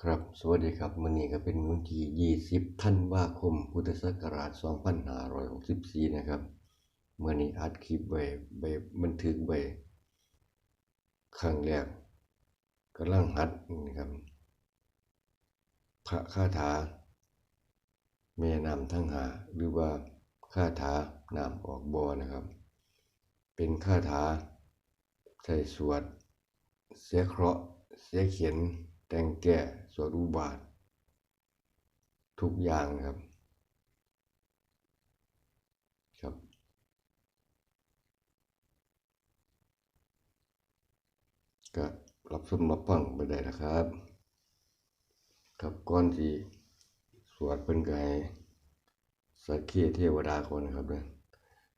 ครับ สวัสดีครับมื้อนี้ก็เป็นวันที่ 20ธันวาคม พุทธศักราช 2564 นะครับมื้อนี้อัดคลิปไว้ไบันทึกไว้ครั้งแรกกำลังหัดนะครับ พระคาถาแม่น้ำทั้งหา หรือว่าคาถาน้ำออกบอนะครับ เป็นคาถาใช้สวด เสียเคราะห์เสียเขียน แต่งแก่สวดอุบาท ทุกอย่างครับ ครับ ก็รับชมรับฟังไปได้นะครับ ครับก่อนที่สวดเพิ่นก็ให้สักขีเทวดาก่อนนะครับเด้อ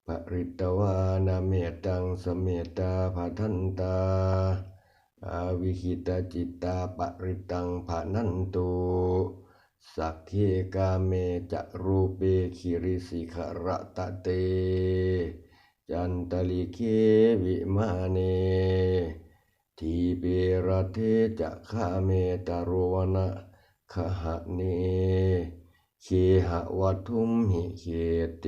ปริตวานาเมตังสเมตาภาทันตา อาวิคิตาจิตตาปริตังภานันตุสักเคกาเมจะรูเปคิริสิขระตะเต จันตลิเควิมาเน ทีเประเทจะคาเมตารวนะขหะเนเคหะวัทุมหิเคเต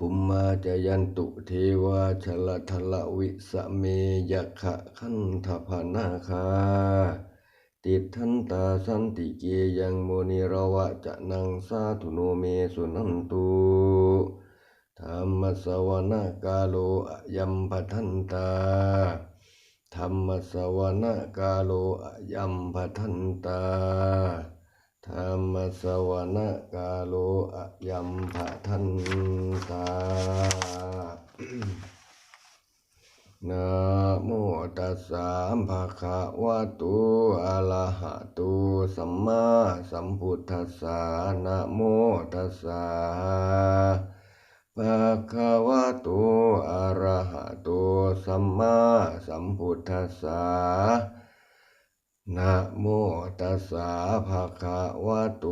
ภุมมาจยันตุเทวาชลทละวิสเมยะขะขันธพนาคา ติดทันตาสันติเกยังโมนิรวะจะนังสาธุโนเมสุนันตุธรรมสวรรกาโลอยัมปทันตาธรรมสวรรกาโลอยัมปทันตา ธรรมสวนะกาโลอะยัมภะทันตานะโมตัสสะภะคะวะโตอะระหะโตสัมมาสัมพุทธัสสะนะโมตัสสะภะคะวะโตอะระหะโตสัมมาสัมพุทธัสสะ นะโมตัสสะภะคะวะโต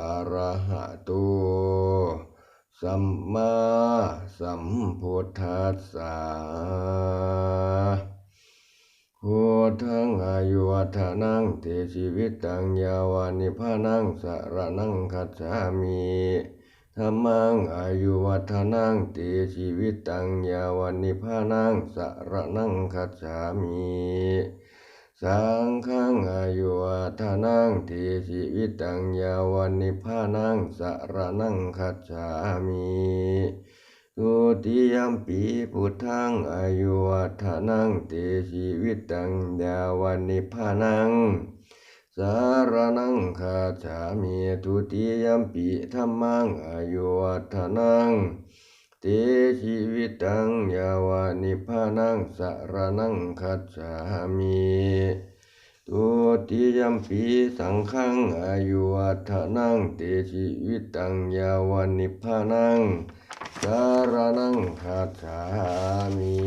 อะระหะโตสัมมาสัมพุทธัสสะพุทธังอายุวัฒนังเตชีวิตตังยาวานิพานังสรนังคัจฉามิธรรมังอายุวัฒนังเตชีวิตตังยาวานิพานังสรนังคัจฉามิ สังฆังอายุวัฒนังทีชีวิตังยาวันนิพพานังสารนังคัจฉามิทุติยมปีพุทธังอายุวัฒนังทีชีวิตังยาวันนิพพานังสารนังคัจฉามิทุติยมปีธรรมังอายุวัฒนัง เตชีวิตังยาวานิพานังสารนังคัจฉามิตุติยมปีสังฆังอายุวัฒนังเตชีวิตังยาวานิพานังสารนังคัจฉามิ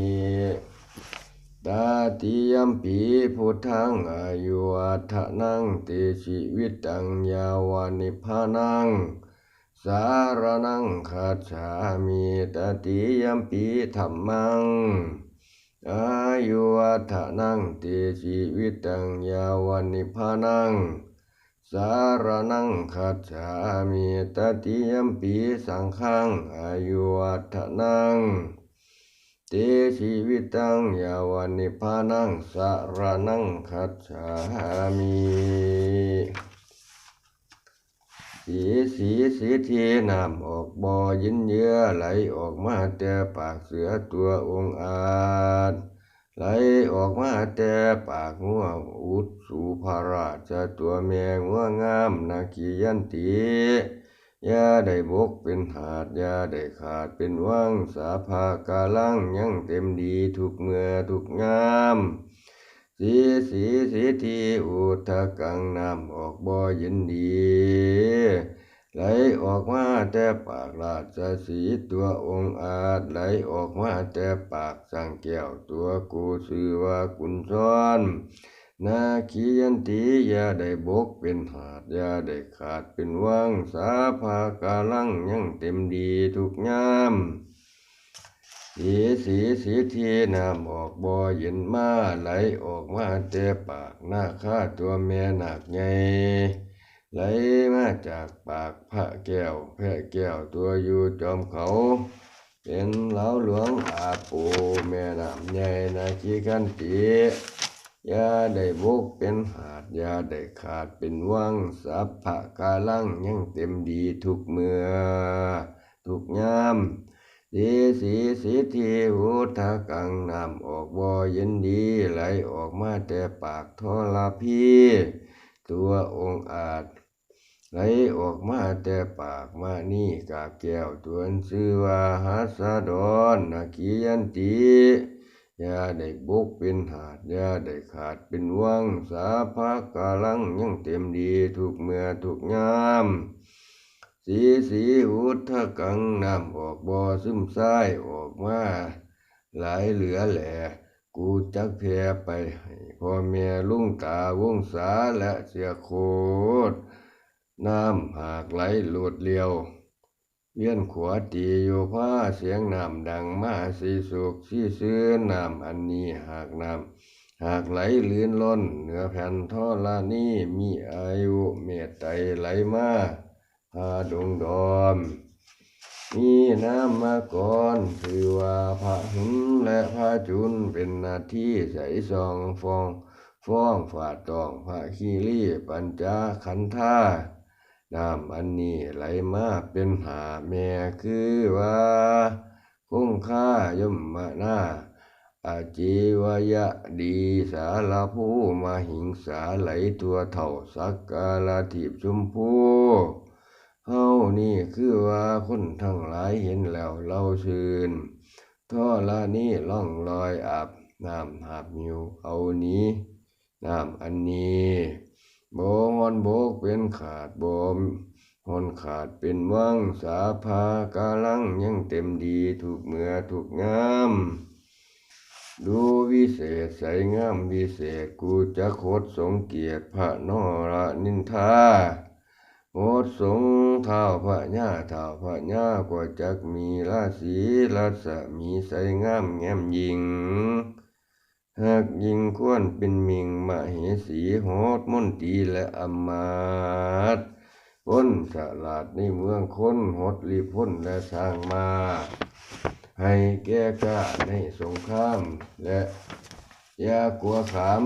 ตาติยมปีพุทธังอายุวัฒนังเตชีวิตังยาวานิพานัง สารนังคัจฉามิตติยมปีธรรมัง อายุวัฒนังเตชีวิตังยาวันนิพพานัง สารนังคัจฉามิตติยมปีสังฆัง อายุวัฒนังเตชีวิตังยาวันนิพพานังสารนังคัจฉามิ สีสีสีทีน้ำออกบ่อยินเยื้อไหลออกมาแต่ปากเสือตัวองอาจไหลออกมาแต่ปากงัวอุดสู่พระราชตัวแม่งัวงามนาคียันตียาได้บกเป็นหาดยาได้ขาดเป็นว่างสาภากาลังยังเต็มดีทุกเมื่อทุกงาม สีสีสีทีอุทะกังน้ำออกบ่อเย็นดีไหลออกมาแต่ปากราชสีตัวองค์อาจไหลออกมาแต่ปากสังแก้วตัวกูชื่อว่ากุญซ้อนนาคียันตีอย่าได้บกเป็นหาดอย่าได้ขาดเป็นว่างสาภากาลังยังเต็มดีทุกยาม สีสีสีทีน้ำออกบ่อเย็นมาไหลออกมาแต่ปากหน้าข้าตัวแม่หนักใหญ่ไหลมาจากปากพระแก้วแพะแก้วตัวอยู่จอมเขา เป็นเหล้าหลวงอาปูแม่น้ำใหญ่นาคีกันตียาได้บุกเป็นหาดยาได้ขาดเป็นวังสัพพะกาลังยังเต็มดีทุกเมื่อทุกยาม สีสีสีทีหูทากังนำออกบอเย็นดีไหลออกมาแต่ปากทอลาพีตัวองอาจไหลออกมาแต่ปากมานี่กาแก้วตวนชื่อว่าฮัสดอนนาคียันตียาได้บุกเป็นหาดยาได้ขาดเป็นวังสาภากาลังยังเต็มดีทุกเมื่อทุกยาม สีสีอุทธกังน้ำออกบ่อซึมซ้ายออกมาไหลเหลือแหล่กูจักแพรไปพ่อแม่ลุงตาวงศาและเสียโคตรน้ำหากไหลหลุดเลียวเวียนขวาตีอยู่ผ้าเสียงน้ำดังมาสีสุกสีซื้อน้ำอันนี้หากน้ำหากไหลลื่นล้นเหนือแผ่นท่อลานี้มีอายุเมตไตไหลมา พาดงดอม มีน้ำมาก่อนคือว่าพระหุนและพระจุนเป็นหนาที่ใสซองฟองฟ้องฝาดตองพระคีรีปัญจาขันธาน้ำอันนี้ไหลมาเป็นหาแม่คือว่าคงค่ายมมาหน้าอาจีวยะดีสารผู้มาหิงสาไหลตัวเท่าสักกาลาทิบชมพู เฮานี่คือว่าคนทั้งหลายเห็นแล้วเราชื่นท่อละนี้ล่องลอยอาบน้ำหาบมิวเอานี้น้ำอันนี้โบฮอนโบกเป็นขาดบมฮอนขาดเป็นว่างสาภากาลังยังเต็มดีถูกเมื่อถูกงาม ดูวิเศษใสงามวิเศษกูจะโคดสงเกียรติพระนอระนินทา โคดสงเท้าพระญาเท้าพระญากว่าจักมีราศีราศมีใสงามแง้มยิง หากยิงควรเป็นมิงมเหสีโหดมนตีและอมาตย์พ้นฉลาดในเมืองคนหดรีพ้นและสร้างมา ให้แก้กล้าในสงครามและยากลัวขาม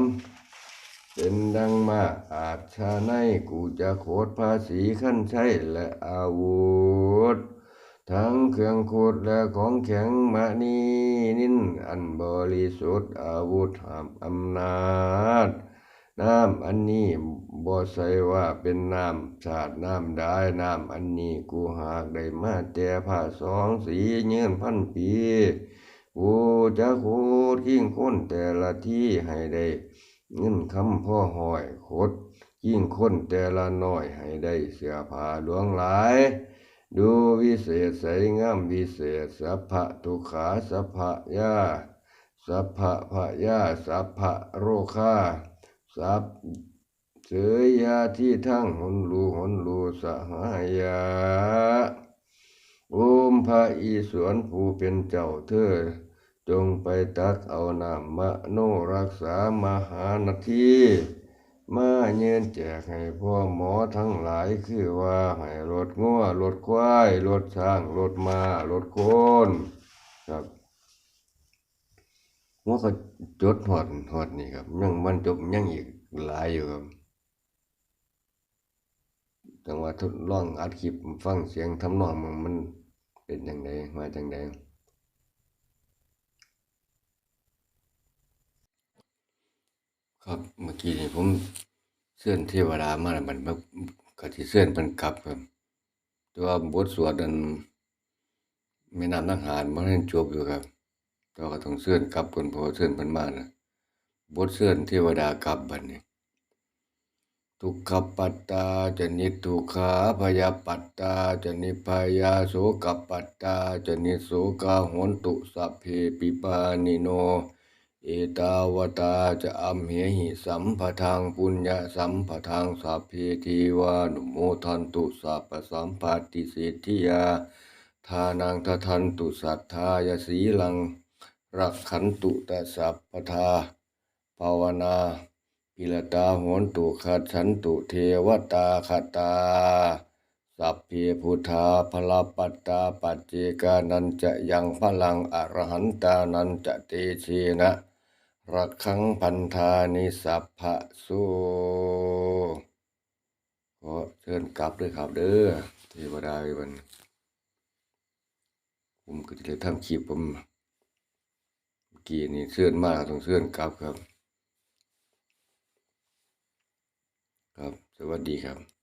เป็นดังมาอาจชาในกูจะโคดภาษีขั้นใช้และอาวุธ ทั้งเครื่องขูดและของแข็งมานีนินอันบริสุทธิ์อาวุธหามอำนาจ น้ำอันนี้บ่ใส่ว่าเป็นน้ำชาติน้ำได้น้ำอันนี้กูหากได้มาแต่ผ้าสองสีเงื่อนพันปีกูจะขูดขิ้งค้นแต่ละที่ให้ได้ เงินคำพ่อหอยขดยิ่งค้นแต่ละน้อยให้ได้เสื้อผ้าหลวงหลาย ดูวิเศษใสงามวิเศษสัพพะทุขาสัพพะยาสัพพะพะยาสัพพะโรคาสัพเสยยาที่ทั้งหนลูหนลูสหายาโอมพระอีสวนผู้เป็นเจ้าเธอ จงไปตักเอานามะโนรักษามหานาทีมาเยินแจกให้พ่อหมอทั้งหลายคือว่าให้รถงัวรถควายรถช้างรถมารถโคนครับว่าก็จดหอดหอดนี่ครับยังมันจบยังอีกหลายอยู่ครับจังว่าทดลองอัดคลิปฟังเสียงทำนองมันมันเป็นยังไงมาจังได ครับเมื่อกี้นี่ผมเสื่อนเทวดามาแล้วมันแบบก็สิเสื่อนเพิ่นกลับครับ แต่ว่าบทสวดนั้นแม่นำนังหารบ่ทันจบอยู่ครับแต่ว่าก็ต้องเสื่อนกลับเพิ่นเพราะว่าเสื่อนเพิ่นมานะบทเสื่อนเทวดากลับบัดนี้ทุกขปัตตาจะนิทุขาพยาปัตตาจะนิพยาโสกปัตตาจะนิโสกาหนตุสัพเพปิปานิโน เอตาวตาจะอัมเหหิสัมปทางปุญญาสัมปทางสัพเพทีวานุโมทันตุสัพสัมปติสิทธิยาทานังททันตุสัทธายสีลัง รักขันตุตสัพพทาภาวนาปิลตาโหนตุขัดฉันตุเทวตาคตา สัพเพพุทธาพลปัตตาปัจเจกานันจะยังพลังอรหันตานันจะเตเชนะ รักขังพันธานิสัพพะสุขอเชิญกลับด้วยครับเด้อเทวดาเอ้ยบันผมก็จะได้ทำคลิปผมเมื่อกี้นี่เชิญมากต้องเชิญกลับครับ ครับ สวัสดีครับ